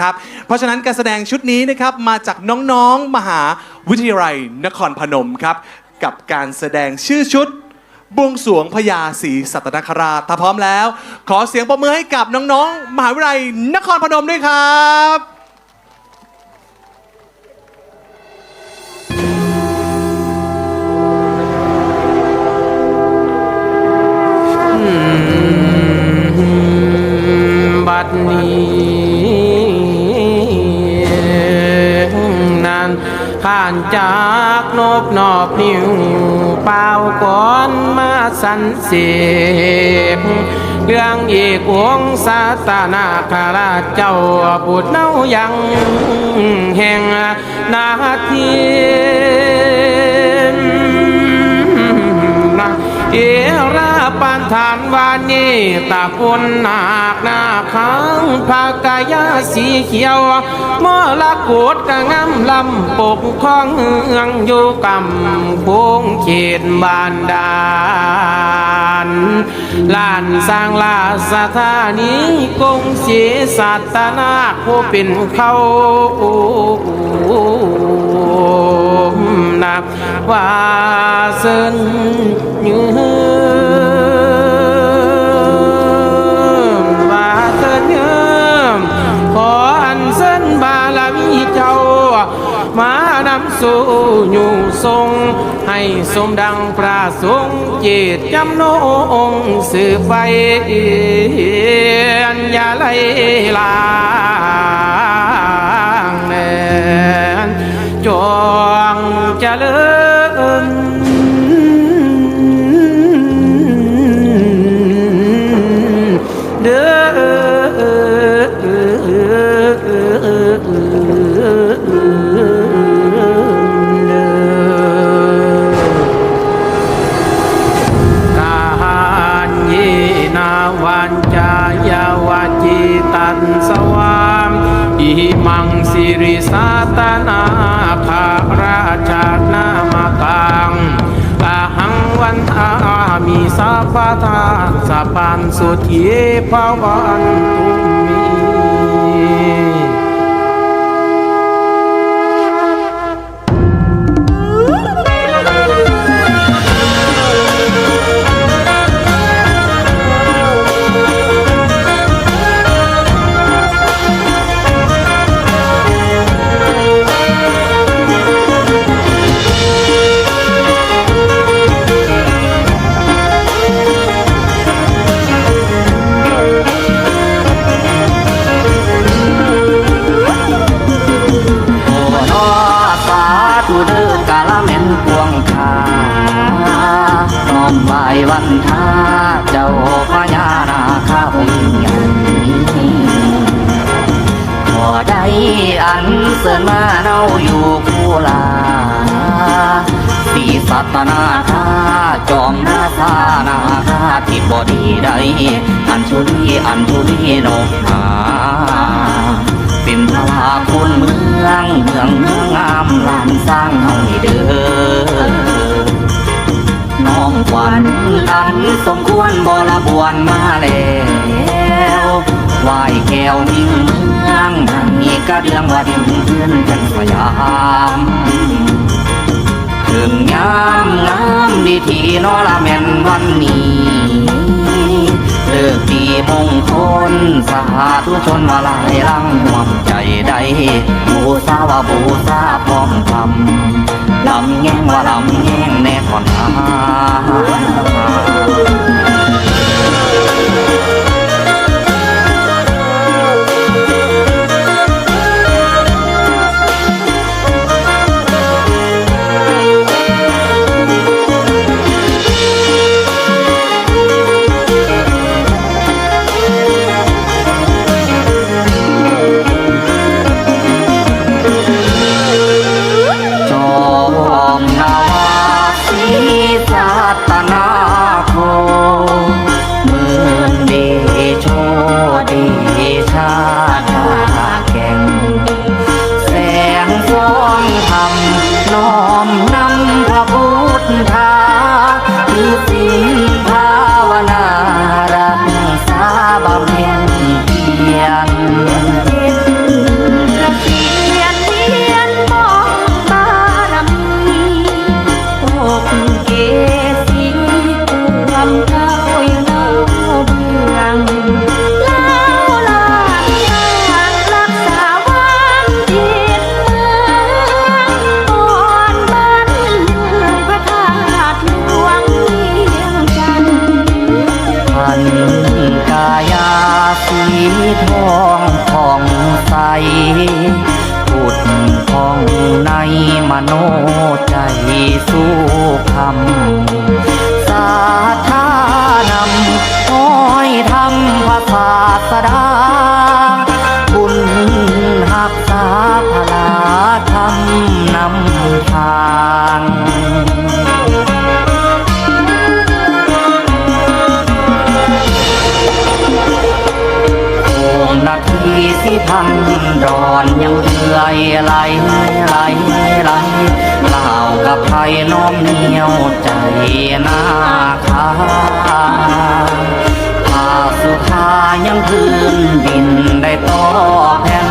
ครับ เพราะฉะนั้นการแสดงชุดนี้นะครับมาจากน้องๆมหาวิทยาลัยนครพนมครับ กับการแสดงชื่อชุดบวงสรวงพญาศรีสัตนคราชถ้าพร้อมแล้ว ขอเสียงปรบมือให้กับน้องๆ มหาวิทยาลัยนครพนมด้วยครับ ก่อนมาสันเสพเรื่องอีกวงศาตนาคาราชเจ้าปุดเน่ายังแห่งนาทีนเอราปาน ฐานวานีตาปนนาคนาคังภากายาสีเขียวมอละโกดกะงำลำปกของเมืองอยู่กำพงเขตบานดานลานสร้างลาสถานีกงเสีสัตนาคผู้เป็นเขานักว่าเส้น สู่อยู่ทรง ให้สมดังพระสงฆ์จิตจำนงสืบไปอันอย่าไหลลางแนนจงเจริญายาวจิตันสวามอิมังสิริสาตนาภาราชานามกังอาหังวันทามีสัพพทาสัพพันสุทีภวันตุมี น้อมไหววันทาเจ้าพญานาคาองค์ใหญ่ขอได้อันเสริญมาเนาอยู่คู่ลาสีสัตนาคาจอมนาคานาคาที่บอดีใดอันชุลีอันชุลีนกหาเป็นพลาคนเมืองเมืองเมืองงามลานสร้างให้เด้อ องขวัญอันสมควรบละบวนมาแล้วไหวแก้วมิ่งเมืองนั่นนี่ก็เรื่องว่าเดินเพื่อนกันพยามถึงยามงามดีทีนอละแม่นวันนี้เลิกดีมงคลสาธุชนมาลายลังหวงใจใดบูซาว่าบูซาพร้อมทำลำแง่งว่าลำแง่งแน่ก่อนา จ สิพังดอนยังเอื่อยไหลไหลไหลเล่ากับใครน้อมเหนียวใจนาคาถ้าสุขายังพื้นดินได้ต่อแผ่น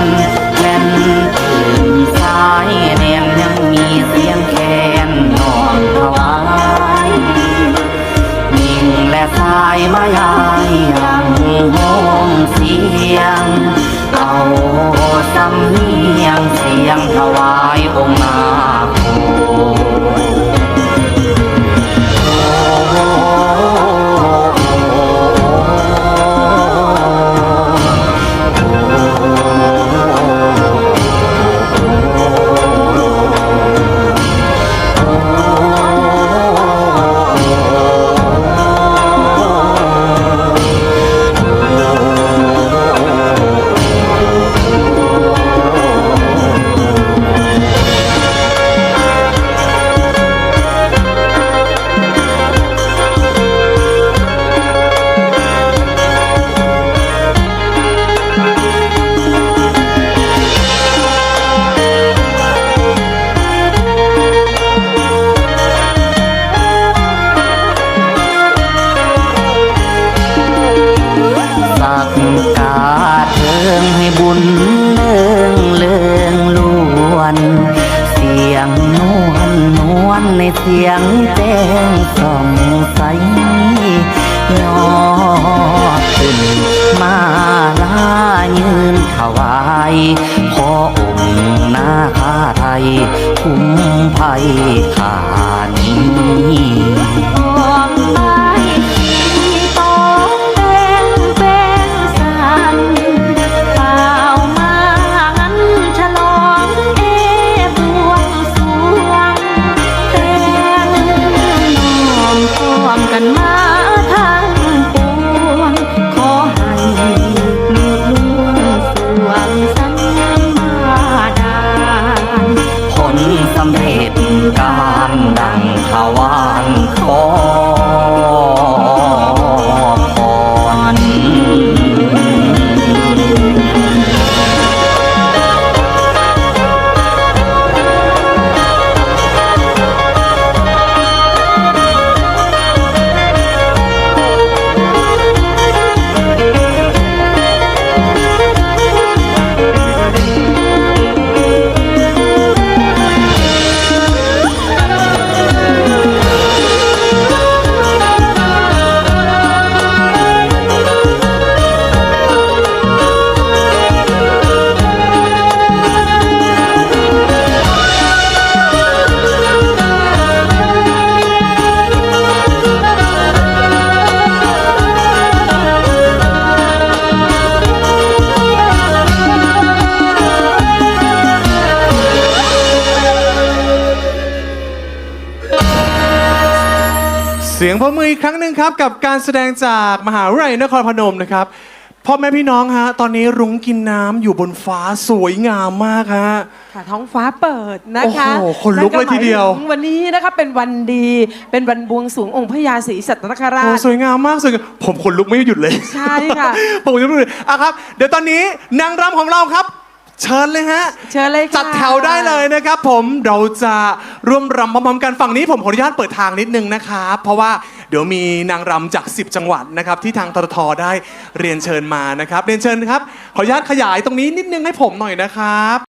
านี้ เสียงพมืออีกครั้งหนึ่งครับ กับการแสดงจากมหาวิทยาลัยนครพนมนะครับพ่อแม่พี่น้องฮะ ตอนนี้รุ้งกินน้ำอยู่บนฟ้าสวยงามมากฮะ ค่ะท้องฟ้าเปิดนะคะโอ้โหขนลุกเลยทีเดียว นั่นก็หมายถึงวันนี้นะคะเป็นวันดี เป็นวันบวงสรวงองค์พระยาศรีสัตนคราโอ้ช สวยงามมากสวยงามผมขนลุกไม่หยุดเลย ใช่ค่ะ ผมขนลุกไม่หยุดเลยอะครับ เดี๋ยวตอนนี้นางรำของเราครับ เชิญเลยฮะ เชิญเลยค่ะจัดแถวได้เลยนะครับผมเราจะร่วมรำพร้อมๆกันฝั่งนี้ผมขออนุญาตเปิดทางนิดนึงนะครับเพราะว่าเดี๋ยวมีนางรำจาก 10 จังหวัดนะครับที่ทางตททได้เรียนเชิญมานะครับ เรียนเชิญครับ ขออนุญาตขยายตรงนี้นิดนึงให้ผมหน่อยนะครับ